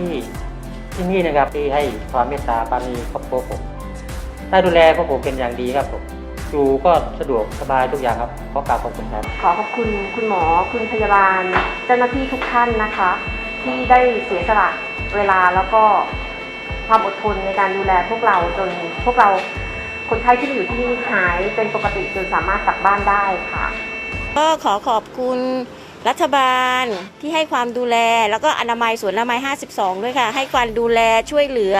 ที่ที่นี่นะครับที่ให้ความเมตตาปราณีครอบครัวผมได้ดูแลพวกผมเป็นอย่างดีครับผมอยู่ก็สะดวกสบายทุกอย่างครับขอกราบขอบคุณครับ ขอขอบคุณคุณหมอคุณพยาบาล เจ้าหน้าที่ทุกท่านนะคะ ที่ได้เสียสละเวลาแล้วก็ความอดทนในการดูแลพวกเราจนพวกเราคนไข้ที่มาอยู่ที่นี่หายเป็นปกติจนสามารถกลับบ้านได้ค่ะ ก็ขอขอบคุณ รัฐบาลที่ให้ความดูแล แล้วก็อนามัยสวนอนามัย 52 ด้วยค่ะ ให้ความดูแลช่วยเหลือ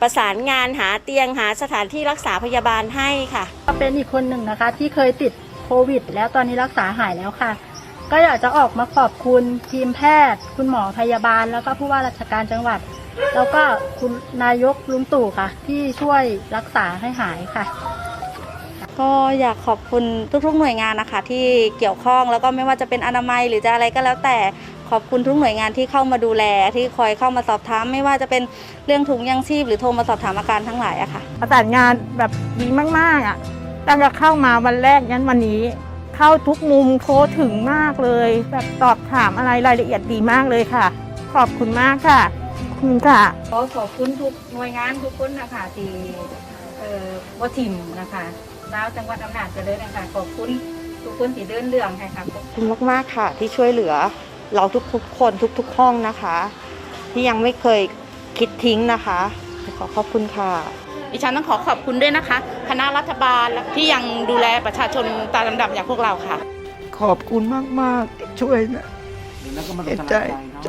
ประสานงานหาเตียงหาสถานที่รักษาพยาบาลให้ค่ะก็เป็นอีกคนหนึ่งนะคะ ที่เคยติดโควิด แล้วตอนนี้รักษาหายแล้วค่ะ ก็อยากจะออกมาขอบคุณทีมแพทย์ คุณหมอพยาบาล แล้วก็ผู้ว่าราชการจังหวัด แล้วก็คุณนายกลุงตู่ค่ะ ที่ช่วยรักษาให้หายค่ะ ก็อยากขอบคุณทุกๆหน่วยงานนะคะที่เกี่ยวข้องแล้วก็ไม่ว่าจะเป็นอนามัยหรือจะอะไรก็แล้วแต่ขอบคุณทุกหน่วยงานที่เข้ามาดูแลที่คอยเข้ามาสอบถามไม่ว่าจะเป็นเรื่องถุงยังชีพหรือโทรมาสอบถามอาการทั้งหลายอะค่ะประสานงานแบบดีมากๆอะตั้งแต่เข้ามาวันแรกยันวันนี้ เข้าทุกมุมโทรถึงมากเลย แบบตอบถามอะไรรายละเอียดดีมากเลยค่ะ ขอบคุณมากค่ะขอบคุณค่ะขอขอบคุณทุกหน่วยงานทุกคนนะคะที่เอ่อ ว่าทิมนะคะดาวจังหวัดอำนาจเจริญนะคะขอบคุณทุกคนที่เดินเรื่องให้ค่ะขอบคุณมากๆค่ะ ที่ช่วยเหลือเราทุกๆคนทุกๆห้องนะคะ ที่ยังไม่เคยคิดทิ้งนะคะ ขอขอบคุณค่ะดิฉันต้องขอขอบคุณด้วยนะคะ คณะรัฐบาลที่ยังดูแลประชาชนตามลำดับอย่างพวกเราค่ะ ขอบคุณมากๆที่ช่วยนะเห็นใจใจ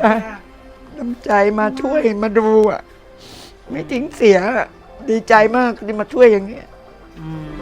น้ำใจมาช่วยมาดูอะ ไม่ทิ้งเสียอะ ดีใจมากที่มาช่วยอย่างนี้ยอืม